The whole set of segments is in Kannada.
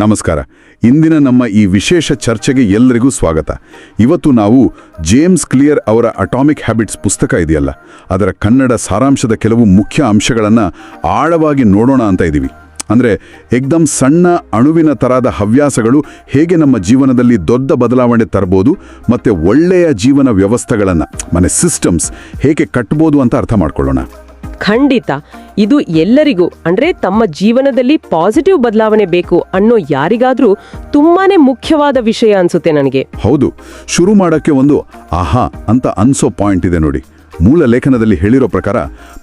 ನಮಸ್ಕಾರ. ಇಂದಿನ ನಮ್ಮ ಈ ವಿಶೇಷ ಚರ್ಚೆಗೆ ಎಲ್ಲರಿಗೂ ಸ್ವಾಗತ. ಇವತ್ತು ನಾವು ಜೇಮ್ಸ್ ಕ್ಲಿಯರ್ ಅವರ ಅಟಾಮಿಕ್ ಹ್ಯಾಬಿಟ್ಸ್ ಪುಸ್ತಕ ಇದೆಯಲ್ಲ, ಅದರ ಕನ್ನಡ ಸಾರಾಂಶದ ಕೆಲವು ಮುಖ್ಯ ಅಂಶಗಳನ್ನು ಆಳವಾಗಿ ನೋಡೋಣ ಅಂತ ಇದ್ದೀವಿ ಅಂದರೆ ಎಕ್ದಮ್ ಸಣ್ಣ ಅಣುವಿನ ತರಹದ ಹವ್ಯಾಸಗಳು ಹೇಗೆ ನಮ್ಮ ಜೀವನದಲ್ಲಿ ದೊಡ್ಡ ಬದಲಾವಣೆ ತರ್ಬೋದು ಮತ್ತು ಒಳ್ಳೆಯ ಜೀವನ ವ್ಯವಸ್ಥೆಗಳನ್ನು, ಮನೆ ಸಿಸ್ಟಮ್ಸ್ ಹೇಗೆ ಕಟ್ಬೋದು ಅಂತ ಅರ್ಥ ಮಾಡ್ಕೊಳ್ಳೋಣ. ಖಂಡಿತ. ಇದು ಎಲ್ಲರಿಗೂ ಅಂದರೆ ತಮ್ಮ ಜೀವನದಲ್ಲಿ ಪಾಸಿಟಿವ್ ಬದಲಾವಣೆ ಬೇಕು ಅನ್ನೋ ಯಾರಿಗಾದರೂ ತುಂಬಾನೇ ಮುಖ್ಯವಾದ ವಿಷಯ ಅನ್ಸುತ್ತೆ ನನಗೆ. ಹೌದು ಶುರು ಮಾಡೋಕ್ಕೆ ಒಂದು ಆಹಾ ಅಂತ ಅನ್ಸೋ ಪಾಯಿಂಟ್ ಇದೆ ನೋಡಿ. ಮೂಲ ಲೇಖನದಲ್ಲಿ ಹೇಳಿರೋ ಪ್ರಕಾರ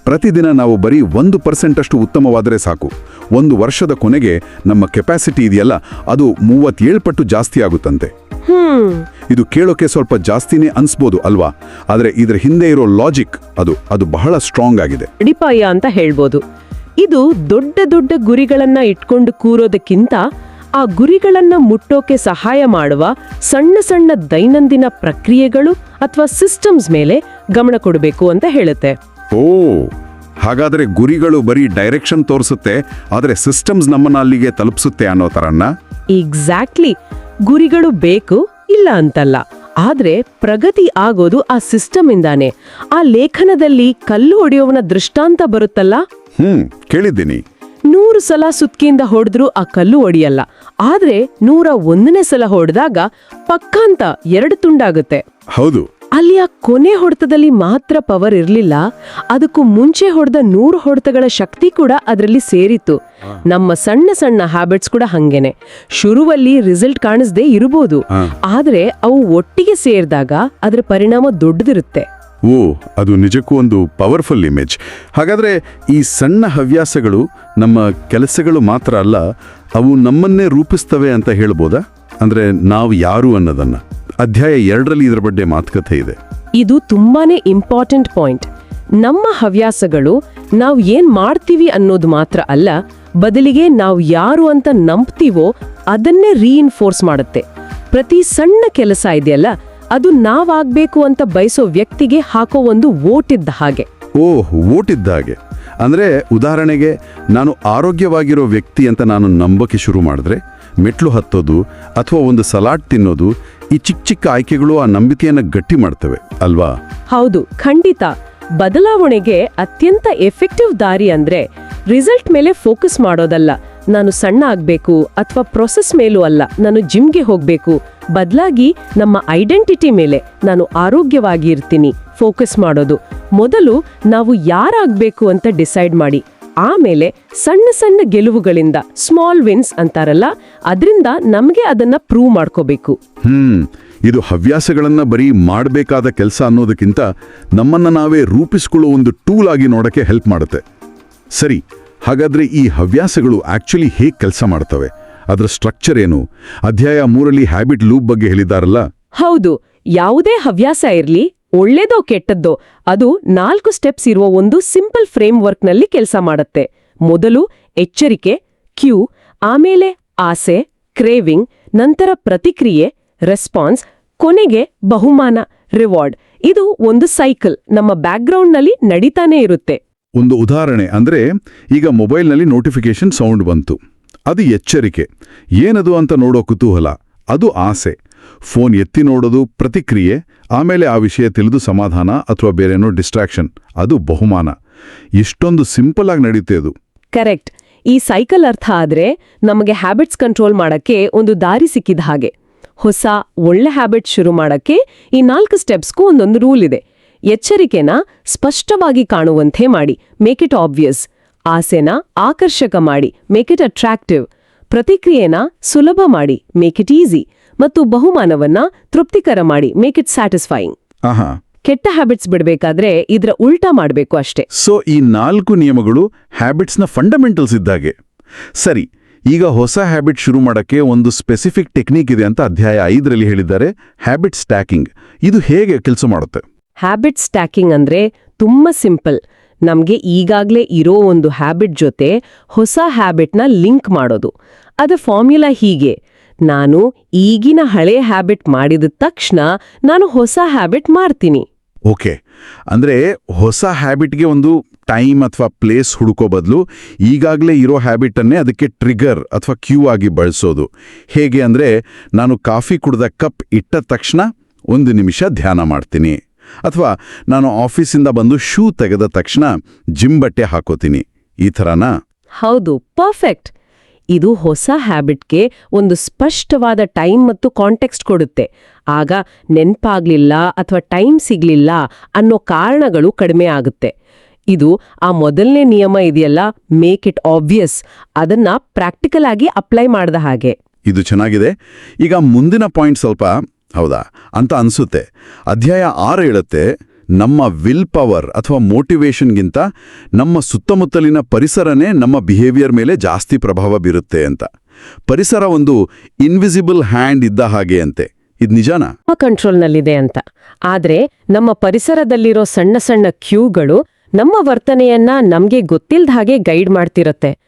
ಪ್ರತಿದಿನ ನಾವು ಬರೀ ಒಂದು ಪರ್ಸೆಂಟ್ ಅಷ್ಟು ಉತ್ತಮವಾದರೆ ಸಾಕು. ಒಂದು ವರ್ಷದ ಕೊನೆಗೆ ನಮ್ಮ ಕೆಪಾಸಿಟಿ ಇದೆಯಲ್ಲ ಅದು ಮೂವತ್ತೇಳು ಪಟ್ಟು ಜಾಸ್ತಿ ಆಗುತ್ತಂತೆ. ಹ್ಮ್. ಇದು ಕೇಳೋಕೆ ಸ್ವಲ್ಪ ಜಾಸ್ತಿನೇ ಅನ್ಸ್ಬೋದು ಅಲ್ವಾ? ಆದರೆ ಇದರ ಹಿಂದೆ ಇರೋ ಲಾಜಿಕ್ ಅದು ಅದು ಬಹಳ ಸ್ಟ್ರಾಂಗ್ ಆಗಿದೆ. ಅಡಿಪಾಯ ಅಂತ ಹೇಳ್ಬೋದು. ಇದು ದೊಡ್ಡ ದೊಡ್ಡ ಗುರಿಗಳನ್ನ ಇಟ್ಕೊಂಡು ಕೂರೋದಕ್ಕಿಂತ ಆ ಗುರಿಗಳನ್ನ ಮುಟ್ಟೋಕೆ ಸಹಾಯ ಮಾಡುವ ಸಣ್ಣ ಸಣ್ಣ ದೈನಂದಿನ ಪ್ರಕ್ರಿಯೆಗಳು ಅಥವಾ ಸಿಸ್ಟಮ್ಸ್ ಮೇಲೆ ಗಮನ ಕೊಡಬೇಕು ಅಂತ ಹೇಳುತ್ತೆ. ಓ ಹಾಗಾದ್ರೆ ಗುರಿಗಳು ಬರೀ ಡೈರೆಕ್ಷನ್ ತೋರಿಸುತ್ತೆ ಆದ್ರೆ ಸಿಸ್ಟಮ್ಸ್ ನಮ್ಮನ್ನ ಅಲ್ಲಿಗೆ ತಲುಪಿಸುತ್ತೆ ಅನ್ನೋ ತರನ್ನ? ಎಕ್ಸಾಕ್ಟ್ಲಿ ಗುರಿಗಳು ಬೇಕು ಇಲ್ಲ ಅಂತಲ್ಲ. ಆದ್ರೆ ಪ್ರಗತಿ ಆಗೋದು ಆ ಸಿಸ್ಟಮ್ ಇಂದಾನೆ. ಆ ಲೇಖನದಲ್ಲಿ ಕಲ್ಲು ಹೊಡೆಯೋವನ ದೃಷ್ಟಾಂತ ಬರುತ್ತಲ್ಲ? ಹ್ಮ್ ಕೇಳಿದ್ದೀನಿ. ನೂರು ಸಲ ಸುತ್ಕಿಯಿಂದ ಹೊಡೆದ್ರೂ ಆ ಕಲ್ಲು ಒಡೆಯಲ್ಲ ಆದ್ರೆ ನೂರ ಒಂದನೇ ಸಲ ಹೊಡೆದಾಗ ಪಕ್ಕಾಂತ ಎರಡು ತುಂಡಾಗುತ್ತೆ. ಹೌದು. ಅಲ್ಲಿ ಆ ಕೊನೆ ಹೊಡೆತದಲ್ಲಿ ಮಾತ್ರ ಪವರ್ ಇರಲಿಲ್ಲ ಅದಕ್ಕೂ ಮುಂಚೆ ಹೊಡೆದ ನೂರು ಹೊಡೆತಗಳ ಶಕ್ತಿ ಕೂಡ ಅದರಲ್ಲಿ ಸೇರಿತ್ತು. ನಮ್ಮ ಸಣ್ಣ ಸಣ್ಣ ಹ್ಯಾಬಿಟ್ಸ್ ಕೂಡ ಹಂಗೇನೆ. ಶುರುವಲ್ಲಿ ರಿಸಲ್ಟ್ ಕಾಣಿಸ್ದೇ ಇರಬಹುದು ಆದರೆ ಅವು ಒಟ್ಟಿಗೆ ಸೇರಿದಾಗ ಅದರ ಪರಿಣಾಮ ದೊಡ್ಡದಿರುತ್ತೆ. ಓ ಅದು ನಿಜಕ್ಕೂ ಒಂದು ಪವರ್ಫುಲ್ ಇಮೇಜ್ ಹಾಗಾದ್ರೆ ಈ ಸಣ್ಣ ಹವ್ಯಾಸಗಳು ನಮ್ಮ ಕೆಲಸಗಳು ಮಾತ್ರ ಅಲ್ಲ ಅವು ನಮ್ಮನ್ನೇ ರೂಪಿಸ್ತವೆ ಅಂತ ಹೇಳ್ಬೋದಾ? ಅಂದ್ರೆ ನಾವು ಯಾರು ಅನ್ನೋದನ್ನ. ಅಧ್ಯಾಯ ಎರಡರಲ್ಲಿ ಇದರ ಬಗ್ಗೆ ಮಾತುಕತೆ ಇದೆ. ಇದು ತುಂಬಾನೇ ಇಂಪಾರ್ಟೆಂಟ್ ಪಾಯಿಂಟ್ ನಮ್ಮ ಹವ್ಯಾಸಗಳು ನಾವು ಏನ್ ಮಾಡ್ತೀವಿ ಅನ್ನೋದು ಮಾತ್ರ ಅಲ್ಲ ಬದಲಿಗೆ ನಾವು ಯಾರು ಅಂತ ನಂಬ್ತೀವೋ ಅದನ್ನೇ ರೀಇನ್ಫೋರ್ಸ್ ಮಾಡುತ್ತೆ. ಪ್ರತಿ ಸಣ್ಣ ಕೆಲಸ ಇದೆಯಲ್ಲ ಅದು ನಾವಾಗ್ಬೇಕು ಅಂತ ಬಯಸೋ ವ್ಯಕ್ತಿಗೆ ಹಾಕೋ ಒಂದು ವೋಟ್ ಇದ್ದ ಹಾಗೆ. ಓಹ್ ಇದ್ದ ಹಾಗೆ. ಅಂದ್ರೆ ಉದಾಹರಣೆಗೆ ನಾನು ಆರೋಗ್ಯವಾಗಿರೋ ವ್ಯಕ್ತಿ ಅಂತ ನಾನು ನಂಬಕ್ಕೆ ಶುರು ಮಾಡಿದ್ರೆ ಮೆಟ್ಲು ಹತ್ತೋದು ಅಥವಾ ಒಂದು ಸಲಾಡ್ ತಿನ್ನೋದು ಈ ಚಿಕ್ಕ ಚಿಕ್ಕ ಆಯ್ಕೆಗಳು ಆ ನಂಬಿಕೆಯನ್ನು ಗಟ್ಟಿ ಮಾಡ್ತವೆ, ಅಲ್ವಾ? ಹೌದು, ಖಂಡಿತ. ಬದಲಾವಣೆಗೆ ಅತ್ಯಂತ ಎಫೆಕ್ಟಿವ್ ದಾರಿ ಅಂದ್ರೆ ರಿಸಲ್ಟ್ ಮೇಲೆ ಫೋಕಸ್ ಮಾಡೋದಲ್ಲ. ನಾನು ಸಣ್ಣ ಆಗ್ಬೇಕು ಅಥವಾ ಪ್ರೊಸೆಸ್ ಮೇಲೂ ಅಲ್ಲ, ನಾನು ಜಿಮ್ಗೆ ಹೋಗ್ಬೇಕು. ಬದಲಾಗಿ ನಮ್ಮ ಐಡೆಂಟಿಟಿ ಮೇಲೆ ನಾನು ಆರೋಗ್ಯವಾಗಿ ಇರ್ತೀನಿ ಫೋಕಸ್ ಮಾಡೋದು. ಮೊದಲು ನಾವು ಯಾರಾಗ್ಬೇಕು ಅಂತ ಡಿಸೈಡ್ ಮಾಡಿ. ಆಮೇಲೆ ಸಣ್ಣ ಸಣ್ಣ ಗೆಲುವುಗಳಿಂದ ಸ್ಮಾಲ್ ವಿನ್ಸ್ ಅಂತಾರಲ್ಲ ಅದರಿಂದ ನಮಗೆ ಅದನ್ನ ಪ್ರೂವ್ ಮಾಡ್ಕೋಬೇಕು. ಹ್ಮ್ ಇದು ಹವ್ಯಾಸಗಳನ್ನ ಬರೀ ಮಾಡಬೇಕಾದ ಕೆಲಸ ಅನ್ನೋದಕ್ಕಿಂತ ನಮ್ಮನ್ನ ನಾವೇ ರೂಪಿಸ್ಕೊಳ್ಳೋ ಒಂದು ಟೂಲ್ ಆಗಿ ನೋಡಕ್ಕೆ ಹೆಲ್ಪ್ ಮಾಡುತ್ತೆ. ಸರಿ ಹಾಗಾದ್ರೆ ಈ ಹವ್ಯಾಸಗಳು ಆಕ್ಚುಲಿ ಹೇಗೆ ಕೆಲಸ ಮಾಡ್ತವೆ? ಅದರ ಸ್ಟ್ರಕ್ಚರ್ ಏನು? ಅಧ್ಯಾಯ ಮೂರಲ್ಲಿ ಹ್ಯಾಬಿಟ್ ಲೂಪ್ ಬಗ್ಗೆ ಹೇಳಿದಾರಲ್ಲ? ಹೌದು ಯಾವುದೇ ಹವ್ಯಾಸ ಇರ್ಲಿ ಒಳ್ಳೇದೋ ಕೆಟ್ಟದ್ದೋ ಅದು ನಾಲ್ಕು ಸ್ಟೆಪ್ಸ್ ಇರುವ ಒಂದು ಸಿಂಪಲ್ ಫ್ರೇಮ್ ವರ್ಕ್ನಲ್ಲಿ ಕೆಲಸ ಮಾಡುತ್ತೆ. ಮೊದಲು ಎಚ್ಚರಿಕೆ ಕ್ಯೂ ಆಮೇಲೆ ಆಸೆ ಕ್ರೇವಿಂಗ್ ನಂತರ ಪ್ರತಿಕ್ರಿಯೆ ರೆಸ್ಪಾನ್ಸ್ ಕೊನೆಗೆ ಬಹುಮಾನ ರಿವಾರ್ಡ್ ಇದು ಒಂದು ಸೈಕಲ್ ನಮ್ಮ ಬ್ಯಾಕ್ಗ್ರೌಂಡ್ನಲ್ಲಿ ನಡೀತಾನೇ ಇರುತ್ತೆ. ಒಂದು ಉದಾಹರಣೆ ಅಂದ್ರೆ ಈಗ ಮೊಬೈಲ್ನಲ್ಲಿ ನೋಟಿಫಿಕೇಶನ್ ಸೌಂಡ್ ಬಂತು. ಅದು ಎಚ್ಚರಿಕೆ. ಏನದು ಅಂತ ನೋಡೋ ಕುತೂಹಲ. ಅದು ಆಸೆ. ಫೋನ್ ಎತ್ತಿ ನೋಡೋದು ಪ್ರತಿಕ್ರಿಯೆ, ಆಮೇಲೆ ಆ ವಿಷಯ ತಿಳಿದು ಸಮಾಧಾನ ಅಥವಾ ಬೇರೇನೋ ಡಿಸ್ಟ್ರಾಕ್ಷನ್ ಅದು ಬಹುಮಾನ. ಇಷ್ಟೊಂದು ಸಿಂಪಲ್ ಆಗಿ ನಡೀತೇ ಅದು. ಕರೆಕ್ಟ್ ಈ ಸೈಕಲ್ ಅರ್ಥ ಆದ್ರೆ ನಮಗೆ ಹ್ಯಾಬಿಟ್ಸ್ ಕಂಟ್ರೋಲ್ ಮಾಡಕ್ಕೆ ಒಂದು ದಾರಿ ಸಿಕ್ಕಿದ ಹಾಗೆ. ಹೊಸ, ಒಳ್ಳೆ ಹ್ಯಾಬಿಟ್ ಶುರು ಮಾಡಕ್ಕೆ ಈ ನಾಲ್ಕು ಸ್ಟೆಪ್ಸ್ಗೂ ಒಂದೊಂದು ರೂಲ್ ಇದೆ. ಎಚ್ಚರಿಕೆನ ಸ್ಪಷ್ಟವಾಗಿ ಕಾಣುವಂತೆ ಮಾಡಿ. ಮೇಕ್ ಇಟ್ ಆಬ್ವಿಯಸ್ ಆಸೆನ ಆಕರ್ಷಕ ಮಾಡಿ. ಮೇಕ್ ಇಟ್ ಅಟ್ರಾಕ್ಟಿವ್ ಪ್ರತಿಕ್ರಿಯೆನ ಸುಲಭ ಮಾಡಿ. ಮೇಕ್ ಇಟ್ ಈಸಿ ಮತ್ತು ಬಹುಮಾನವನ್ನ ತೃಪ್ತಿಕರ ಮಾಡಿ ಮೇಕ್ ಇಟ್ ಸ್ಯಾಟಿಸ್ಫೈಯಿಂಗ್ ಕೆಟ್ಟ ಹ್ಯಾಬಿಟ್ಸ್ ಬಿಡಬೇಕಾದ್ರೆ ಇದರ ಉಲ್ಟಾ ಮಾಡಬೇಕು ಅಷ್ಟೇ. ಸೊ ಈ ನಾಲ್ಕು ನಿಯಮಗಳು ಹ್ಯಾಬಿಟ್ಸ್ನ ಫಂಡಮೆಂಟಲ್ಸ್ ಇದ್ದಾಗೆ. ಸರಿ ಈಗ ಹೊಸ ಹ್ಯಾಬಿಟ್ ಶುರು ಮಾಡೋಕ್ಕೆ ಒಂದು ಸ್ಪೆಸಿಫಿಕ್ ಟೆಕ್ನಿಕ್ ಇದೆ ಅಂತ ಅಧ್ಯಾಯ ಐದರಲ್ಲಿ ಹೇಳಿದ್ದಾರೆ ಹ್ಯಾಬಿಟ್ ಸ್ಟ್ಯಾಕಿಂಗ್ ಇದು ಹೇಗೆ ಕೆಲಸ ಮಾಡುತ್ತೆ? ಹ್ಯಾಬಿಟ್ ಸ್ಟ್ಯಾಕಿಂಗ್ ಅಂದ್ರೆ ತುಂಬಾ ಸಿಂಪಲ್ ನಮಗೆ ಈಗಾಗಲೇ ಇರೋ ಒಂದು ಹ್ಯಾಬಿಟ್ ಜೊತೆ ಹೊಸ ಹ್ಯಾಬಿಟ್ನ ಲಿಂಕ್ ಮಾಡೋದು. ಅದ ಫಾರ್ಮ್ಯುಲಾ ಹೀಗೆ. ನಾನು ಈಗಿನ ಹಳೆ ಹ್ಯಾಬಿಟ್ ಮಾಡಿದ ತಕ್ಷಣ ನಾನು ಹೊಸ ಹ್ಯಾಬಿಟ್ ಮಾಡ್ತೀನಿ. ಓಕೆ ಅಂದ್ರೆ ಹೊಸ ಹ್ಯಾಬಿಟ್ಗೆ ಒಂದು ಟೈಮ್ ಅಥವಾ ಪ್ಲೇಸ್ ಹುಡುಕೋ ಬದಲು ಈಗಾಗಲೇ ಇರೋ ಹ್ಯಾಬಿಟನ್ನೇ ಅದಕ್ಕೆ ಟ್ರಿಗರ್ ಅಥವಾ ಕ್ಯೂ ಆಗಿ ಬಳಸೋದು. ಹೇಗೆ ಅಂದರೆ ನಾನು ಕಾಫಿ ಕುಡಿದ ಕಪ್ ಇಟ್ಟ ತಕ್ಷಣ ಒಂದು ನಿಮಿಷ ಧ್ಯಾನ ಮಾಡ್ತೀನಿ. ಅಥವಾ ನಾನು ಆಫೀಸಿಂದ ಬಂದು ಶೂ ತೆಗೆದ ತಕ್ಷಣ ಜಿಮ್ ಬಟ್ಟೆ ಹಾಕೋತೀನಿ. ಈ ಥರನಾ? ಹೌದು ಪರ್ಫೆಕ್ಟ್ ಇದು ಹೊಸ ಹ್ಯಾಬಿಟ್ಗೆ ಒಂದು ಸ್ಪಷ್ಟವಾದ ಟೈಮ್ ಮತ್ತು ಕಾಂಟೆಕ್ಸ್ಟ್ ಕೊಡುತ್ತೆ. ಆಗ ನೆನ್ಪಾಗ್ಲಿಲ್ಲ ಅಥವಾ ಟೈಮ್ ಸಿಗ್ಲಿಲ್ಲ ಅನ್ನೋ ಕಾರಣಗಳು ಕಡಿಮೆ ಆಗುತ್ತೆ. ಇದು ಆ ಮೊದಲನೇ ನಿಯಮ ಇದೆಯಲ್ಲ ಮೇಕ್ ಇಟ್ ಆಬ್ವಿಯಸ್ ಅದನ್ನ ಪ್ರಾಕ್ಟಿಕಲ್ ಆಗಿ ಅಪ್ಲೈ ಮಾಡಿದ ಹಾಗೆ. ಇದು ಚೆನ್ನಾಗಿದೆ. ಈಗ ಮುಂದಿನ ಪಾಯಿಂಟ್ ಸ್ವಲ್ಪ, ಹೌದಾ? ಅಂತ ಅನ್ಸುತ್ತೆ. ಅಧ್ಯಾಯ ಆರು ಹೇಳುತ್ತೆ ನಮ್ಮ ವಿಲ್ ಪವರ್ ಅಥವಾ ಮೋಟಿವೇಶನ್ಗಿಂತ ನಮ್ಮ ಸುತ್ತಮುತ್ತಲಿನ ಪರಿಸರನೇ ನಮ್ಮ ಬಿಹೇವಿಯರ್ ಮೇಲೆ ಜಾಸ್ತಿ ಪ್ರಭಾವ ಬೀರುತ್ತೆ ಅಂತ. ಪರಿಸರ ಒಂದು ಇನ್ವಿಸಿಬಲ್ ಹ್ಯಾಂಡ್ ಇದ್ದ ಹಾಗೆ ಅಂತೆ. ಇದು ನಿಜಾನಾ? ಕಂಟ್ರೋಲ್ನಲ್ಲಿದೆ ಅಂತ. ಆದ್ರೆ ನಮ್ಮ ಪರಿಸರದಲ್ಲಿರೋ ಸಣ್ಣ ಸಣ್ಣ ಕ್ಯೂಗಳು ನಮ್ಮ ವರ್ತನೆಯನ್ನ ನಮ್ಗೆ ಗೊತ್ತಿಲ್ದ ಹಾಗೆ ಗೈಡ್ ಮಾಡ್ತಿರತ್ತೆ.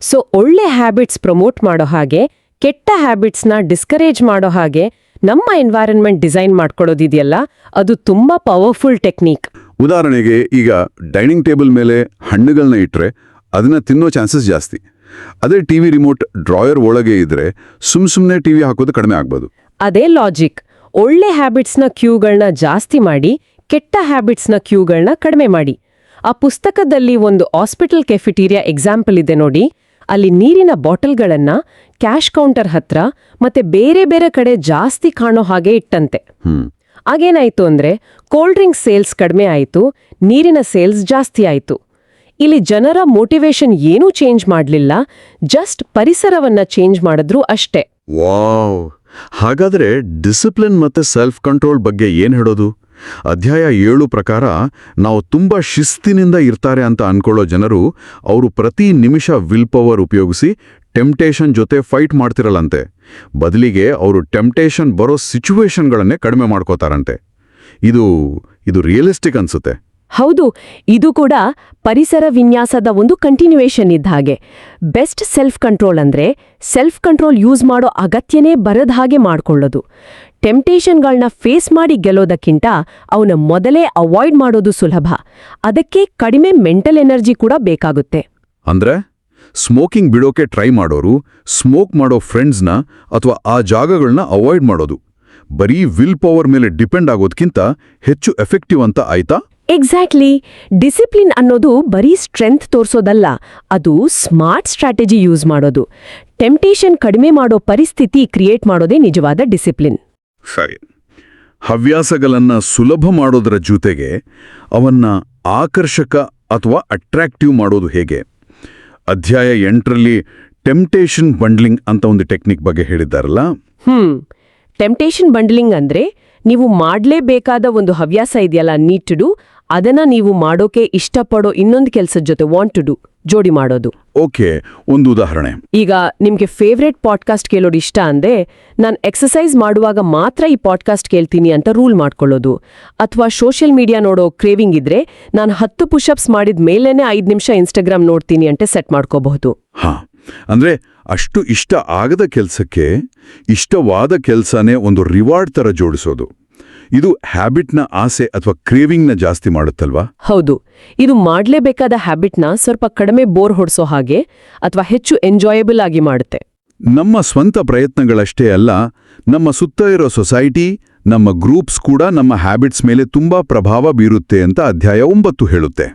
ಸೊ ಒಳ್ಳೆ ಹ್ಯಾಬಿಟ್ಸ್ ಪ್ರಮೋಟ್ ಮಾಡೋ ಹಾಗೆ ಕೆಟ್ಟ ಹ್ಯಾಬಿಟ್ಸ್ನ ಡಿಸ್ಕರೇಜ್ ಮಾಡೋ ಹಾಗೆ ನಮ್ಮ ಎನ್ವೈರನ್ಮೆಂಟ್ ಡಿಸೈನ್ ಮಾಡ್ಕೊಳ್ಳೋದಿದೆಯಲ್ಲ ಅದು ತುಂಬಾ ಪವರ್ಫುಲ್ ಟೆಕ್ನಿಕ್ ಉದಾಹರಣೆಗೆ ಈಗ ಡೈನಿಂಗ್ ಟೇಬಲ್ ಮೇಲೆ ಹಣ್ಣುಗಳನ್ನ ಇಟ್ಟರೆ ಅದನ್ನ ತಿನ್ನೋ ಚಾನ್ಸಸ್ ಜಾಸ್ತಿ. ಅದೇ ಟಿವಿ ರಿಮೋಟ್ ಡ್ರಾಯರ್ ಒಳಗೆ ಇದ್ರೆ ಸುಮ್ ಸುಮ್ನೆ ಟಿವಿ ಹಾಕೋದು ಕಡಿಮೆ ಆಗ್ಬೋದು. ಅದೇ ಲಾಜಿಕ್ ಒಳ್ಳೆ ಹ್ಯಾಬಿಟ್ಸ್ನ ಕ್ಯೂಗಳನ್ನ ಜಾಸ್ತಿ ಮಾಡಿ ಕೆಟ್ಟ ಹ್ಯಾಬಿಟ್ಸ್ನ ಕ್ಯೂಗಳನ್ನ ಕಡಿಮೆ ಮಾಡಿ. ಆ ಪುಸ್ತಕದಲ್ಲಿ ಒಂದು ಹಾಸ್ಪಿಟಲ್ ಕೆಫಿಟೀರಿಯಾ ಎಕ್ಸಾಂಪಲ್ ಇದೆ ನೋಡಿ. ಅಲ್ಲಿ ನೀರಿನ ಬಾಟಲ್ಗಳನ್ನ ಕ್ಯಾಶ್ ಕೌಂಟರ್ ಹತ್ರ ಮತ್ತೆ ಬೇರೆ ಬೇರೆ ಕಡೆ ಜಾಸ್ತಿ ಕಾಣೋ ಹಾಗೆ ಇಟ್ಟಂತೆ. ಹ್ಮ್. ಆಗೇನಾಯ್ತು ಅಂದ್ರೆ ಕೋಲ್ಡ್ ಡ್ರಿಂಕ್ ಸೇಲ್ಸ್ ಕಡಿಮೆ ಆಯಿತು ನೀರಿನ ಸೇಲ್ಸ್ ಜಾಸ್ತಿ ಆಯಿತು. ಇಲ್ಲಿ ಜನರ ಮೋಟಿವೇಶನ್ ಏನೂ ಚೇಂಜ್ ಮಾಡಲಿಲ್ಲ ಜಸ್ಟ್ ಪರಿಸರವನ್ನ ಚೇಂಜ್ ಮಾಡಿದ್ರು ಅಷ್ಟೇ. ವಾವ್! ಹಾಗಾದ್ರೆ ಡಿಸಿಪ್ಲಿನ್ ಮತ್ತೆ ಸೆಲ್ಫ್ ಕಂಟ್ರೋಲ್ ಬಗ್ಗೆ ಏನ್ ಹೇಳೋದು? ಅಧ್ಯಾಯ ಏಳು ಪ್ರಕಾರ ನಾವು ತುಂಬಾ ಶಿಸ್ತಿನಿಂದ ಇರ್ತಾರೆ ಅಂತ ಅನ್ಕೊಳ್ಳೋ ಜನರು ಅವರು ಪ್ರತಿ ನಿಮಿಷ ವಿಲ್ ಪವರ್ ಉಪಯೋಗಿಸಿ ಟೆಂಪ್ಟೇಷನ್ ಜೊತೆ ಫೈಟ್ ಮಾಡ್ತಿರಲ್ಲಂತೆ. ಬದಲಿಗೆ ಅವರು ಟೆಂಪ್ಟೇಷನ್ ಬರೋ ಸಿಚುವೇಷನ್ಗಳನ್ನೇ ಕಡಿಮೆ ಮಾಡ್ಕೋತಾರಂತೆ. ಇದು ಇದು ರಿಯಲಿಸ್ಟಿಕ್ ಅನ್ಸುತ್ತೆ. ಹೌದು, ಇದು ಕೂಡ ಪರಿಸರ ವಿನ್ಯಾಸದ ಒಂದು ಕಂಟಿನ್ಯೂಯೇಷನ್ ಇದ್ದ ಹಾಗೆ. ಬೆಸ್ಟ್ ಸೆಲ್ಫ್ ಕಂಟ್ರೋಲ್ ಅಂದ್ರೆ ಸೆಲ್ಫ್ ಕಂಟ್ರೋಲ್ ಯೂಸ್ ಮಾಡೋ ಅಗತ್ಯನೇ ಬರದ ಹಾಗೆ ಮಾಡ್ಕೊಳ್ಳೋದು. ಟೆಂಪ್ಟೇಷನ್ಗಳನ್ನ ಫೇಸ್ ಮಾಡಿ ಗೆಲ್ಲೋದಕ್ಕಿಂತ ಅವನ ಮೊದಲೇ ಅವಾಯ್ಡ್ ಮಾಡೋದು ಸುಲಭ. ಅದಕ್ಕೆ ಕಡಿಮೆ ಮೆಂಟಲ್ ಎನರ್ಜಿ ಕೂಡ ಬೇಕಾಗುತ್ತೆ. ಅಂದ್ರೆ ಸ್ಮೋಕಿಂಗ್ ಬಿಡೋಕೆ ಟ್ರೈ ಮಾಡೋರು ಸ್ಮೋಕ್ ಮಾಡೋ ಫ್ರೆಂಡ್ಸ್ನ ಅಥವಾ ಆ ಜಾಗಗಳನ್ನ ಅವಾಯ್ಡ್ ಮಾಡೋದು. ಬರೀ ವಿಲ್ ಪವರ್ ಮೇಲೆ ಡಿಪೆಂಡ್ ಆಗೋದ್ಕಿಂತ ಹೆಚ್ಚು ಎಫೆಕ್ಟಿವ್ ಅಂತ ಆಯ್ತಾ? ಎಕ್ಸಾಕ್ಟ್ಲಿ ಡಿಸಿಪ್ಲಿನ್ ಅನ್ನೋದು ಬರೀ ಸ್ಟ್ರೆಂತ್ ತೋರ್ಸೋದಲ್ಲ ಅದು ಸ್ಮಾರ್ಟ್ ಸ್ಟ್ರಾಟಜಿ ಯೂಸ್ ಮಾಡೋದು. ಟೆಂಪ್ಟೇಷನ್ ಕಡಿಮೆ ಮಾಡೋ ಪರಿಸ್ಥಿತಿ ಕ್ರಿಯೇಟ್ ಮಾಡೋದೇ ನಿಜವಾದ ಡಿಸಿಪ್ಲಿನ್ ಸರಿ. ಹವ್ಯಾಸಗಳನ್ನ ಸುಲಭ ಮಾಡೋದರ ಜೊತೆಗೆ ಅವನ್ನ ಆಕರ್ಷಕ ಅಥವಾ ಅಟ್ರಾಕ್ಟಿವ್ ಮಾಡೋದು ಹೇಗೆ? ಅಧ್ಯಾಯ ಎಂಟರಲ್ಲಿ ಟೆಂಪ್ಟೇಷನ್ ಬಂಡ್ಲಿಂಗ್ ಅಂತ ಒಂದು ಟೆಕ್ನಿಕ್ ಬಗ್ಗೆ ಹೇಳಿದ್ದಾರಲ್ಲ? ಹ್ಮ್. ಟೆಂಪ್ಟೇಷನ್ ಬಂಡ್ಲಿಂಗ್ ಅಂದ್ರೆ ನೀವು ಮಾಡಲೇಬೇಕಾದ ಒಂದು ಹವ್ಯಾಸ ಇದೆಯಲ್ಲ ನೀಡ್ ಟು ಡು ಅದನ್ನ ನೀವು ಮಾಡೋಕೆ ಇಷ್ಟಪಡೋ ಇನ್ನೊಂದು ಕೆಲಸದ ಜೊತೆ ವಾಂಟ್ ಟು ಡು ಜೋಡಿ ಮಾಡೋದು. ಓಕೆ ಒಂದು ಉದಾಹರಣೆ. ಈಗ ನಿಮ್ಗೆ ಫೇವ್ರೆಟ್ ಪಾಡ್ಕಾಸ್ಟ್ ಕೇಳೋದು ಇಷ್ಟ ಅಂದ್ರೆ ನಾನು ಎಕ್ಸಸೈಸ್ ಮಾಡುವಾಗ ಮಾತ್ರ ಈ ಪಾಡ್ಕಾಸ್ಟ್ ಕೇಳ್ತೀನಿ ಅಂತ ರೂಲ್ ಮಾಡ್ಕೊಳ್ಳೋದು. ಅಥವಾ ಸೋಷಿಯಲ್ ಮೀಡಿಯಾ ನೋಡೋ ಕ್ರೇವಿಂಗ್ ಇದ್ರೆ ನಾನು ಹತ್ತು ಪುಷಪ್ಸ್ ಮಾಡಿದ ಮೇಲೇನೆ ಐದು ನಿಮಿಷ ಇನ್ಸ್ಟಾಗ್ರಾಮ್ ನೋಡ್ತೀನಿ ಅಂತ ಸೆಟ್ ಮಾಡ್ಕೋಬಹುದು. ಹಾ ಅಂದ್ರೆ ಅಷ್ಟು ಇಷ್ಟ ಆಗದ ಕೆಲಸಕ್ಕೆ ಇಷ್ಟವಾದ ಕೆಲಸನೇ ಒಂದು ರಿವಾರ್ಡ್ ತರ ಜೋಡಿಸೋದು. ಇದು ಹ್ಯಾಬಿಟ್ನ ಆಸೆ ಅಥವಾ ಕ್ರೇವಿಂಗ್ನ ಜಾಸ್ತಿ ಮಾಡುತ್ತಲ್ವಾ? ಹೌದು. ಇದು ಮಾಡ್ಲೇಬೇಕಾದ ಹ್ಯಾಬಿಟ್ನ ಸ್ವಲ್ಪ ಕಡಿಮೆ ಬೋರ್ ಹೊಡ್ಸೋ ಹಾಗೆ ಅಥವಾ ಹೆಚ್ಚು ಎಂಜಾಯಬಲ್ ಆಗಿ ಮಾಡುತ್ತೆ. ನಮ್ಮ ಸ್ವಂತ ಪ್ರಯತ್ನಗಳಷ್ಟೇ ಅಲ್ಲ ನಮ್ಮ ಸುತ್ತ ಇರೋ ಸೊಸೈಟಿ ನಮ್ಮ ಗ್ರೂಪ್ಸ್ ಕೂಡ ನಮ್ಮ ಹ್ಯಾಬಿಟ್ಸ್ ಮೇಲೆ ತುಂಬಾ ಪ್ರಭಾವ ಬೀರುತ್ತೆ ಅಂತ ಅಧ್ಯಾಯ ಒಂಬತ್ತು ಹೇಳುತ್ತೆ.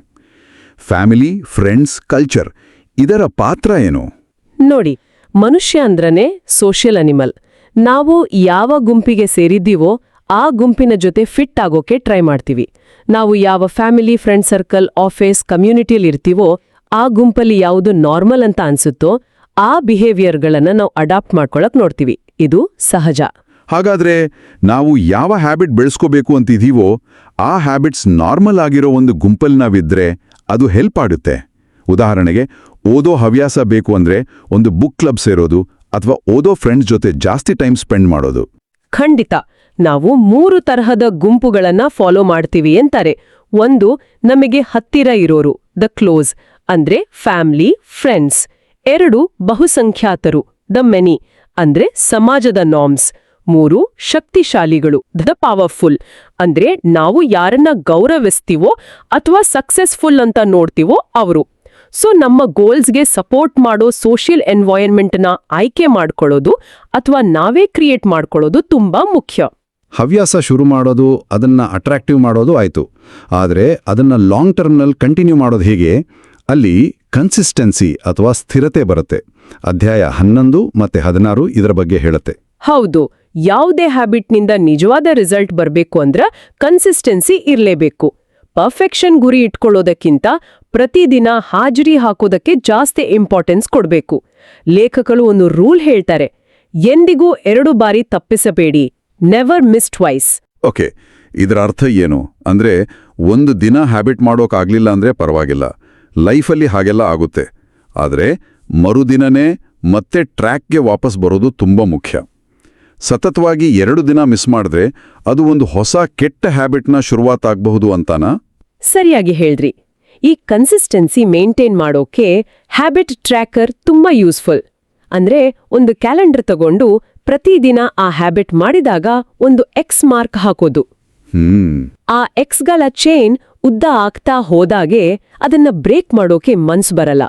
ಫ್ಯಾಮಿಲಿ ಫ್ರೆಂಡ್ಸ್ ಕಲ್ಚರ್ ಇದರ ಪಾತ್ರ ಏನು? ನೋಡಿ, ಮನುಷ್ಯ ಅಂದ್ರನೇ ಸೋಷಿಯಲ್ ಅನಿಮಲ್ ನಾವು ಯಾವ ಗುಂಪಿಗೆ ಸೇರಿದ್ದೀವೋ ಆ ಗುಂಪಿನ ಜೊತೆ ಫಿಟ್ ಆಗೋಕೆ ಟ್ರೈ ಮಾಡ್ತೀವಿ. ನಾವು ಯಾವ ಫ್ಯಾಮಿಲಿ ಫ್ರೆಂಡ್ ಸರ್ಕಲ್ ಆಫೀಸ್ ಕಮ್ಯುನಿಟಿಯಲ್ಲಿ ಇರ್ತೀವೋ ಆ ಗುಂಪಲ್ಲಿ ಯಾವುದು ನಾರ್ಮಲ್ ಅಂತ ಅನ್ಸುತ್ತೋ ಆ ಬಿಹೇವಿಯರ್ಗಳನ್ನ ನಾವು ಅಡಾಪ್ಟ್ ಮಾಡ್ಕೊಳಕ್ ನೋಡ್ತೀವಿ. ಇದು ಸಹಜ. ಹಾಗಾದ್ರೆ ನಾವು ಯಾವ ಹ್ಯಾಬಿಟ್ ಬೆಳೆಸ್ಕೋಬೇಕು ಅಂತಿದೀವೋ ಆ ಹ್ಯಾಬಿಟ್ಸ್ ನಾರ್ಮಲ್ ಆಗಿರೋ ಒಂದು ಗುಂಪಲ್ಲಿ ನಾವಿದ್ರೆ ಅದು ಹೆಲ್ಪ್ ಆಡುತ್ತೆ. ಉದಾಹರಣೆಗೆ ಓದೋ ಹವ್ಯಾಸ ಬೇಕು ಅಂದ್ರೆ ಒಂದು ಬುಕ್ ಕ್ಲಬ್ ಸೇರೋದು ಅಥವಾ ಓದೋ ಫ್ರೆಂಡ್ಸ್ ಜೊತೆ ಜಾಸ್ತಿ ಟೈಮ್ ಸ್ಪೆಂಡ್ ಮಾಡೋದು. ಖಂಡಿತ. ನಾವು ಮೂರು ತರಹದ ಗುಂಪುಗಳನ್ನ ಫಾಲೋ ಮಾಡ್ತೀವಿ ಅಂತಾರೆ. ಒಂದು, ನಮಗೆ ಹತ್ತಿರ ಇರೋರು ದ ಕ್ಲೋಸ್ ಅಂದ್ರೆ ಫ್ಯಾಮಿಲಿ ಫ್ರೆಂಡ್ಸ್ ಎರಡು, ಬಹುಸಂಖ್ಯಾತರು ದ ಮೆನಿ ಅಂದ್ರೆ ಸಮಾಜದ ನಾರ್ಮ್ಸ್ ಮೂರು, ಶಕ್ತಿಶಾಲಿಗಳು ದ ಪವರ್ಫುಲ್ ಅಂದ್ರೆ ನಾವು ಯಾರನ್ನ ಗೌರವಿಸ್ತೀವೋ ಅಥವಾ ಸಕ್ಸೆಸ್ಫುಲ್ ಅಂತ ನೋಡ್ತೀವೋ ಅವರು. ಸೊ ನಮ್ಮ ಗೋಲ್ಸ್ಗೆ ಸಪೋರ್ಟ್ ಮಾಡೋ ಸೋಷಿಯಲ್ ಎನ್ವಾಯರ್ಮೆಂಟ್ನ ಆಯ್ಕೆ ಮಾಡ್ಕೊಳ್ಳೋದು ಅಥವಾ ನಾವೇ ಕ್ರಿಯೇಟ್ ಮಾಡ್ಕೊಳ್ಳೋದು ತುಂಬಾ ಮುಖ್ಯ. ಹವ್ಯಾಸ ಶುರು ಮಾಡೋದು ಅದನ್ನ ಅಟ್ರಾಕ್ಟಿವ್ ಮಾಡೋದು ಆಯಿತು. ಆದರೆ ಅದನ್ನ ಲಾಂಗ್ ಟರ್ಮ್ನಲ್ಲಿ ಕಂಟಿನ್ಯೂ ಮಾಡೋದು ಹೇಗೆ? ಅಲ್ಲಿ ಕನ್ಸಿಸ್ಟೆನ್ಸಿ ಅಥವಾ ಸ್ಥಿರತೆ ಬರುತ್ತೆ. ಅಧ್ಯಾಯ ಹನ್ನೊಂದು ಮತ್ತೆ ಹದಿನಾರು ಇದರ ಬಗ್ಗೆ ಹೇಳುತ್ತೆ. ಹೌದು. ಯಾವುದೇ ಹ್ಯಾಬಿಟ್ನಿಂದ ನಿಜವಾದ ರಿಸಲ್ಟ್ ಬರಬೇಕು ಅಂದ್ರೆ ಕನ್ಸಿಸ್ಟೆನ್ಸಿ ಇರಲೇಬೇಕು. ಪರ್ಫೆಕ್ಷನ್ ಗುರಿ ಇಟ್ಕೊಳ್ಳೋದಕ್ಕಿಂತ ಪ್ರತಿದಿನ ಹಾಜರಿ ಹಾಕೋದಕ್ಕೆ ಜಾಸ್ತಿ ಇಂಪಾರ್ಟೆನ್ಸ್ ಕೊಡಬೇಕು. ಲೇಖಕರು ಒಂದು ರೂಲ್ ಹೇಳ್ತಾರೆ, ಎಂದಿಗೂ ಎರಡು ಬಾರಿ ತಪ್ಪಿಸಬೇಡಿ ನೆವರ್ ಮಿಸ್ ಟ್ವೈಸ್ ಓಕೆ, ಇದರ ಅರ್ಥ ಏನು? ಅಂದ್ರೆ ಒಂದು ದಿನ ಹ್ಯಾಬಿಟ್ ಮಾಡೋಕ್ಕಾಗ್ಲಿಲ್ಲ ಅಂದ್ರೆ ಪರವಾಗಿಲ್ಲ. ಲೈಫಲ್ಲಿ ಹಾಗೆಲ್ಲ ಆಗುತ್ತೆ. ಆದರೆ ಮರುದಿನನೇ ಮತ್ತೆ ಟ್ರ್ಯಾಕ್ಗೆ ವಾಪಸ್ ಬರೋದು ತುಂಬ ಮುಖ್ಯ. ಸತತವಾಗಿ ಎರಡು ದಿನ ಮಿಸ್ ಮಾಡಿದ್ರೆ ಅದು ಒಂದು ಹೊಸ ಕೆಟ್ಟ ಹ್ಯಾಬಿಟ್ನ ಶುರುವಾತಾಗಬಹುದು ಅಂತಾನಾ? ಸರಿಯಾಗಿ ಹೇಳ್ರಿ ಈ ಕನ್ಸಿಸ್ಟೆನ್ಸಿ ಮೇಂಟೈನ್ ಮಾಡೋಕೆ ಹ್ಯಾಬಿಟ್ ಟ್ರ್ಯಾಕರ್ ತುಂಬಾ ಯೂಸ್ಫುಲ್. ಅಂದ್ರೆ ಒಂದು ಕ್ಯಾಲೆಂಡರ್ ತಗೊಂಡು ಪ್ರತಿದಿನ ಆ ಹ್ಯಾಬಿಟ್ ಮಾಡಿದಾಗ ಒಂದು ಎಕ್ಸ್ ಮಾರ್ಕ್ ಹಾಕೋದು. ಆ ಎಕ್ಸ್ಗಳ ಚೈನ್ ಉದ್ದ ಆಗ್ತಾ ಹೋದಾಗೆ ಅದನ್ನ ಬ್ರೇಕ್ ಮಾಡೋಕೆ ಮನ್ಸ್ ಬರಲ್ಲ.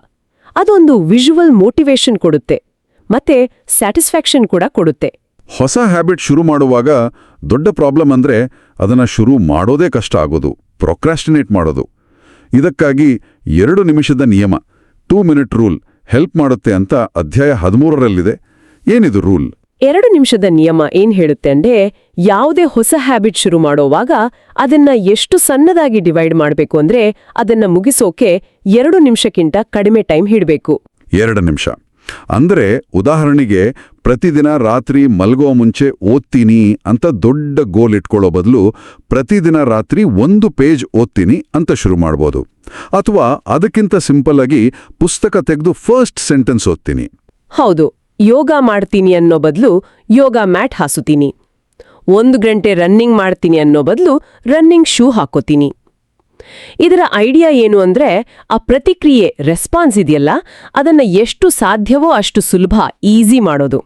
ಅದೊಂದು ವಿಜುವಲ್ ಮೋಟಿವೇಶನ್ ಕೊಡುತ್ತೆ. ಮತ್ತೆ ಸ್ಯಾಟಿಸ್ಫ್ಯಾಕ್ಷನ್ ಕೂಡ ಕೊಡುತ್ತೆ. ಹೊಸ ಹ್ಯಾಬಿಟ್ ಶುರು ಮಾಡುವಾಗ ದೊಡ್ಡ ಪ್ರಾಬ್ಲಮ್ ಅಂದ್ರೆ ಅದನ್ನ ಶುರು ಮಾಡೋದೇ ಕಷ್ಟ ಆಗೋದು ಪ್ರೊಕ್ರಾಸ್ಟಿನೇಟ್ ಮಾಡೋದು. ಇದಕ್ಕಾಗಿ ಎರಡು ನಿಮಿಷದ ನಿಯಮ ಟೂ ಮಿನಿಟ್ ರೂಲ್ ಹೆಲ್ಪ್ ಮಾಡುತ್ತೆ ಅಂತ ಅಧ್ಯಾಯ ಹದಿಮೂರರಲ್ಲಿದೆ. ಏನಿದು ರೂಲ್? ಎರಡು ನಿಮಿಷದ ನಿಯಮ ಏನ್ ಹೇಳುತ್ತೆ ಅಂದ್ರೆ ಯಾವುದೇ ಹೊಸ ಹ್ಯಾಬಿಟ್ ಶುರು ಮಾಡೋವಾಗ ಅದನ್ನ ಎಷ್ಟು ಸಣ್ಣದಾಗಿ ಡಿವೈಡ್ ಮಾಡಬೇಕು ಅಂದ್ರೆ ಅದನ್ನ ಮುಗಿಸೋಕೆ ಎರಡು ನಿಮಿಷಕ್ಕಿಂತ ಕಡಿಮೆ ಟೈಮ್ ಹಿಡಬೇಕು. ಎರಡು ನಿಮಿಷ. ಅಂದ್ರೆ ಉದಾಹರಣೆಗೆ ಪ್ರತಿದಿನ ರಾತ್ರಿ ಮಲಗೋ ಮುಂಚೆ ಓದ್ತೀನಿ ಅಂತ ದೊಡ್ಡ ಗೋಲ್ ಇಟ್ಕೊಳ್ಳೋ ಬದಲು ಪ್ರತಿದಿನ ರಾತ್ರಿ ಒಂದು ಪೇಜ್ ಓದ್ತೀನಿ ಅಂತ ಶುರು ಮಾಡ್ಬೋದು. ಅಥವಾ ಅದಕ್ಕಿಂತ ಸಿಂಪಲ್ ಆಗಿ ಪುಸ್ತಕ ತೆಗೆದು ಫಸ್ಟ್ ಸೆಂಟೆನ್ಸ್ ಓದ್ತೀನಿ. ಹೌದು, ಯೋಗ ಮಾಡ್ತೀನಿ ಅನ್ನೋ ಬದಲು ಯೋಗ ಮ್ಯಾಟ್ ಹಾಸುತ್ತೀನಿ. ಒಂದು ಗಂಟೆ ರನ್ನಿಂಗ್ ಮಾಡ್ತೀನಿ ಅನ್ನೋ ಬದಲು ರನ್ನಿಂಗ್ ಶೂ ಹಾಕೋತೀನಿ. ಇದರ ಐಡಿಯಾ ಏನು ಅಂದ್ರೆ ಆ ಪ್ರತಿಕ್ರಿಯೆ ರೆಸ್ಪಾನ್ಸ್ ಇದೆಯಲ್ಲ ಅದನ್ನ ಎಷ್ಟು ಸಾಧ್ಯವೋ ಅಷ್ಟು ಸುಲಭ ಈಸಿ ಮಾಡೋದು.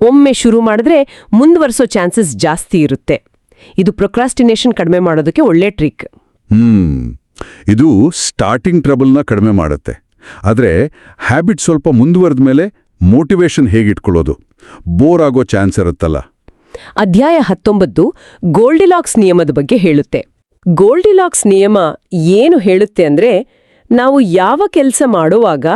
ಒಮ್ಮೆ ಶುರು ಮಾಡಿದ್ರೆ ಮುಂದುವರಿಸೋ ಚಾನ್ಸಸ್ ಜಾಸ್ತಿ ಇರುತ್ತೆ. ಇದು ಪ್ರೊಕ್ರಾಸ್ಟಿನೇಷನ್ ಕಡಿಮೆ ಮಾಡೋದಕ್ಕೆ ಒಳ್ಳೆ ಟ್ರಿಕ್ ಹ್ಮ್. ಇದು ಸ್ಟಾರ್ಟಿಂಗ್ ಟ್ರಬಲ್ನ ಕಡಿಮೆ ಮಾಡುತ್ತೆ. ಆದರೆ ಹ್ಯಾಬಿಟ್ ಸ್ವಲ್ಪ ಮುಂದುವರೆದ ಮೇಲೆ ಮೋಟಿವೇಶನ್ ಹೇಗಿಟ್ಕೊಳ್ಳೋದು? ಬೋರ್ ಆಗೋ ಚಾನ್ಸ್ ಇರುತ್ತಲ್ಲ. ಅಧ್ಯಾಯ ಹತ್ತೊಂಬತ್ತು ಗೋಲ್ಡಿಲಾಕ್ಸ್ ನಿಯಮದ ಬಗ್ಗೆ ಹೇಳುತ್ತೆ. ಗೋಲ್ಡಿಲಾಕ್ಸ್ ನಿಯಮ ಏನು ಹೇಳುತ್ತೆ ಅಂದ್ರೆ, ನಾವು ಯಾವ ಕೆಲಸ ಮಾಡುವಾಗ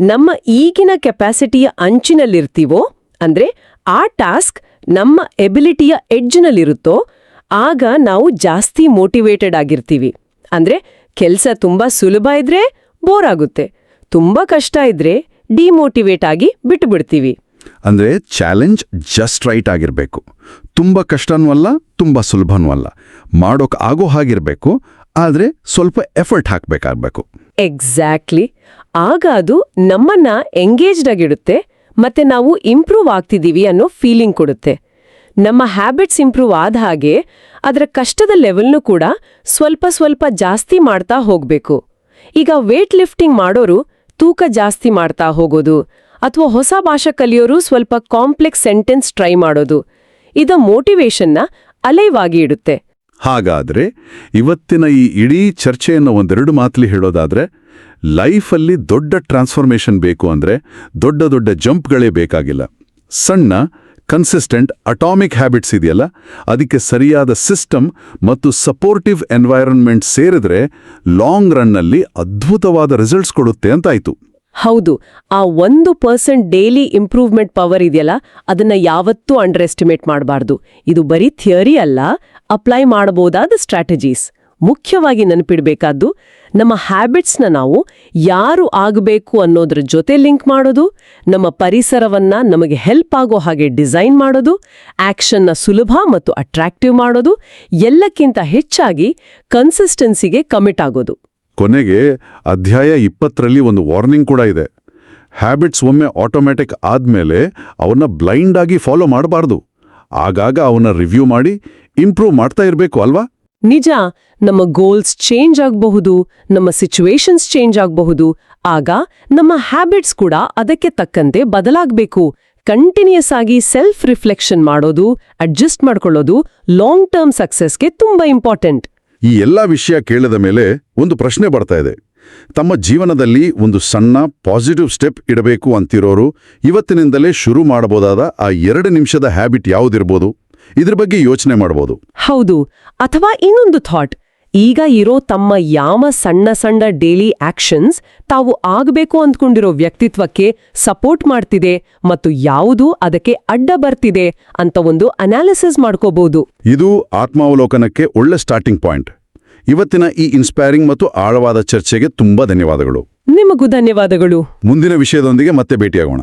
ನಮ್ಮ ಈಗಿನ ಕೆಪಾಸಿಟಿಯ ಅಂಚಿನಲ್ಲಿರ್ತೀವೋ, ಅಂದ್ರೆ ಆ ಟಾಸ್ಕ್ ನಮ್ಮ ಎಬಿಲಿಟಿಯ ಎಡ್ಜ್ನಲ್ಲಿರುತ್ತೋ, ಆಗ ನಾವು ಜಾಸ್ತಿ ಮೋಟಿವೇಟೆಡ್ ಆಗಿರ್ತೀವಿ. ಅಂದ್ರೆ ಕೆಲಸ ತುಂಬಾ ಸುಲಭ ಇದ್ರೆ ಬೋರ್ ಆಗುತ್ತೆ. ತುಂಬಾ ಕಷ್ಟ ಇದ್ರೆ ಡಿಮೋಟಿವೇಟ್ ಆಗಿ ಬಿಟ್ಟುಬಿಡ್ತೀವಿ ಅಂದ್ರೆ ಚಾಲೆಂಜ್ ಜಸ್ಟ್ ರೈಟ್ ಆಗಿರಬೇಕು. ತುಂಬ ಕಷ್ಟನೂ ಅಲ್ಲ, ತುಂಬ ಸುಲಭನೂ ಅಲ್ಲ. ಮಾಡೋಕೆ ಆಗೋ ಹಾಗಿರಬೇಕು, ಆದರೆ ಸ್ವಲ್ಪ ಎಫರ್ಟ್ ಹಾಕಬೇಕಾಗಬೇಕು. ಎಕ್ಸಾಕ್ಟ್ಲಿ ಆಗ ಅದು ನಮ್ಮನ್ನ ಎಂಗೇಜ್ಡ್ ಆಗಿಡುತ್ತೆ, ಮತ್ತೆ ನಾವು ಇಂಪ್ರೂವ್ ಆಗ್ತಿದೀವಿ ಅನ್ನೋ ಫೀಲಿಂಗ್ ಕೊಡುತ್ತೆ. ನಮ್ಮ ಹ್ಯಾಬಿಟ್ಸ್ ಇಂಪ್ರೂವ್ ಆದ ಹಾಗೆ ಅದರ ಕಷ್ಟದ ಲೆವೆಲ್ನು ಕೂಡ ಸ್ವಲ್ಪ ಸ್ವಲ್ಪ ಜಾಸ್ತಿ ಮಾಡ್ತಾ ಹೋಗಬೇಕು. ಈಗ ವೇಟ್ ಲಿಫ್ಟಿಂಗ್ ಮಾಡೋರು ತೂಕ ಜಾಸ್ತಿ ಮಾಡ್ತಾ ಹೋಗೋದು ಅಥವಾ ಹೊಸ ಭಾಷೆ ಕಲಿಯೋರು ಸ್ವಲ್ಪ ಕಾಂಪ್ಲೆಕ್ಸ್ ಸೆಂಟೆನ್ಸ್ ಟ್ರೈ ಮಾಡೋದು. ಇದ ಮೋಟಿವೇಶನ್ನ ಅಲೈವಾಗಿ ಇಡುತ್ತೆ. ಹಾಗಾದ್ರೆ ಇವತ್ತಿನ ಈ ಇಡೀ ಚರ್ಚೆಯನ್ನು ಒಂದೆರಡು ಮಾತಲಿ ಹೇಳೋದಾದ್ರೆ, ಲೈಫಲ್ಲಿ ದೊಡ್ಡ ಟ್ರಾನ್ಸ್ಫಾರ್ಮೇಷನ್ ಬೇಕು ಅಂದ್ರೆ ದೊಡ್ಡ ದೊಡ್ಡ ಜಂಪ್ಗಳೇ ಬೇಕಾಗಿಲ್ಲ. ಸಣ್ಣ, ಕನ್ಸಿಸ್ಟೆಂಟ್, ಅಟಾಮಿಕ್ ಹ್ಯಾಬಿಟ್ಸ್ ಇದೆಯಲ್ಲ, ಅದಕ್ಕೆ ಸರಿಯಾದ ಸಿಸ್ಟಮ್ ಮತ್ತು ಸಪೋರ್ಟಿವ್ ಎನ್ವೈರನ್ಮೆಂಟ್ ಸೇರಿದ್ರೆ ಲಾಂಗ್ ರನ್ನಲ್ಲಿ ಅದ್ಭುತವಾದ ರಿಸಲ್ಟ್ಸ್ ಕೊಡುತ್ತೆ ಅಂತಾಯ್ತು. ಹೌದು, ಆ ಒಂದು ಪರ್ಸೆಂಟ್ ಡೇಲಿ ಇಂಪ್ರೂವ್ಮೆಂಟ್ ಪವರ್ ಇದೆಯಲ್ಲ, ಅದನ್ನ ಯಾವತ್ತೂ ಅಂಡರ್ ಎಸ್ಟಿಮೇಟ್ ಮಾಡಬಾರ್ದು. ಇದು ಬರೀ ಥಿಯರಿ ಅಲ್ಲ ಅಪ್ಲೈ ಮಾಡಬಹುದಾದ ಸ್ಟ್ರಾಟಜೀಸ್ ಮುಖ್ಯವಾಗಿ ನೆನಪಿಡಬೇಕಾದ್ದು, ನಮ್ಮ ಹ್ಯಾಬಿಟ್ಸ್ನ ನಾವು ಯಾರು ಆಗಬೇಕು ಅನ್ನೋದ್ರ ಜೊತೆ ಲಿಂಕ್ ಮಾಡೋದು, ನಮ್ಮ ಪರಿಸರವನ್ನ ನಮಗೆ ಹೆಲ್ಪ್ ಆಗೋ ಹಾಗೆ ಡಿಸೈನ್ ಮಾಡೋದು ಆಕ್ಷನ್ನ ಸುಲಭ ಮತ್ತು ಅಟ್ರಾಕ್ಟಿವ್ ಮಾಡೋದು, ಎಲ್ಲಕ್ಕಿಂತ ಹೆಚ್ಚಾಗಿ ಕನ್ಸಿಸ್ಟೆನ್ಸಿಗೆ ಕಮಿಟ್ ಆಗೋದು. ಕೊನೆಗೆ ಅಧ್ಯಾಯ ಇಪ್ಪತ್ತರಲ್ಲಿ ಒಂದು ವಾರ್ನಿಂಗ್ ಕೂಡ ಇದೆ. ಹ್ಯಾಬಿಟ್ಸ್ ಒಮ್ಮೆ ಆಟೋಮ್ಯಾಟಿಕ್ ಆದಮೇಲೆ ಅವನ್ನ ಬ್ಲೈಂಡ್ ಆಗಿ ಫಾಲೋ ಮಾಡಬಾರ್ದು. ಆಗಾಗ ಅವನ್ನ ರಿವ್ಯೂ ಮಾಡಿ ಇಂಪ್ರೂವ್ ಮಾಡ್ತಾ ಇರಬೇಕು ಅಲ್ವಾ? ನಿಜ, ನಮ್ಮ ಗೋಲ್ಸ್ ಚೇಂಜ್ ಆಗಬಹುದು, ನಮ್ಮ ಸಿಚುವೇಶನ್ಸ್ ಚೇಂಜ್ ಆಗಬಹುದು, ಆಗ ನಮ್ಮ ಹ್ಯಾಬಿಟ್ಸ್ ಕೂಡ ಅದಕ್ಕೆ ತಕ್ಕಂತೆ ಬದಲಾಗಬೇಕು. ಕಂಟಿನ್ಯೂಸ್ ಆಗಿ ಸೆಲ್ಫ್ ರಿಫ್ಲೆಕ್ಷನ್ ಮಾಡೋದು ಅಡ್ಜಸ್ಟ್ ಮಾಡ್ಕೊಳ್ಳೋದು ಲಾಂಗ್ ಟರ್ಮ್ ಸಕ್ಸಸ್ಗೆ ತುಂಬಾ ಇಂಪಾರ್ಟೆಂಟ್ ಈ ಎಲ್ಲ ವಿಷಯ ಕೇಳಿದ ಮೇಲೆ ಒಂದು ಪ್ರಶ್ನೆ ಬರ್ತಾ ಇದೆ. ತಮ್ಮ ಜೀವನದಲ್ಲಿ ಒಂದು ಸಣ್ಣ ಪಾಸಿಟಿವ್ ಸ್ಟೆಪ್ ಇಡಬೇಕು ಅಂತಿರೋರು ಇವತ್ತಿನಿಂದಲೇ ಶುರು ಮಾಡಬಹುದಾದ ಆ ಎರಡು ನಿಮಿಷದ ಹ್ಯಾಬಿಟ್ ಯಾವುದಿರ್ಬೋದು? ಇದ್ರ ಬಗ್ಗೆ ಯೋಚನೆ ಮಾಡಬಹುದು ಹೌದು. ಅಥವಾ ಇನ್ನೊಂದು ಥಾಟ್ ಈಗ ಇರೋ ತಮ್ಮ ಯಾಮ ಸಣ್ಣ ಸಣ್ಣ ಡೈಲಿ ಆಕ್ಷನ್ಸ್ ತಾವು ಆಗಬೇಕು ಅಂದ್ಕೊಂಡಿರೋ ವ್ಯಕ್ತಿತ್ವಕ್ಕೆ ಸಪೋರ್ಟ್ ಮಾಡ್ತಿದೆ ಮತ್ತು ಯಾವುದು ಅದಕ್ಕೆ ಅಡ್ಡ ಬರ್ತಿದೆ ಅಂತ ಒಂದು ಅನಾಲಿಸಿಸ್ ಮಾಡ್ಕೋಬಹುದು ಇದು ಆತ್ಮಾವಲೋಕನಕ್ಕೆ ಒಳ್ಳೆ ಸ್ಟಾರ್ಟಿಂಗ್ ಪಾಯಿಂಟ್ ಇವತ್ತಿನ ಈ ಇನ್ಸ್ಪೈರಿಂಗ್ ಮತ್ತು ಆಳವಾದ ಚರ್ಚೆಗೆ ತುಂಬಾ ಧನ್ಯವಾದಗಳು. ನಿಮಗೂ ಧನ್ಯವಾದಗಳು. ಮುಂದಿನ ವಿಷಯದೊಂದಿಗೆ ಮತ್ತೆ ಭೇಟಿಯಾಗೋಣ.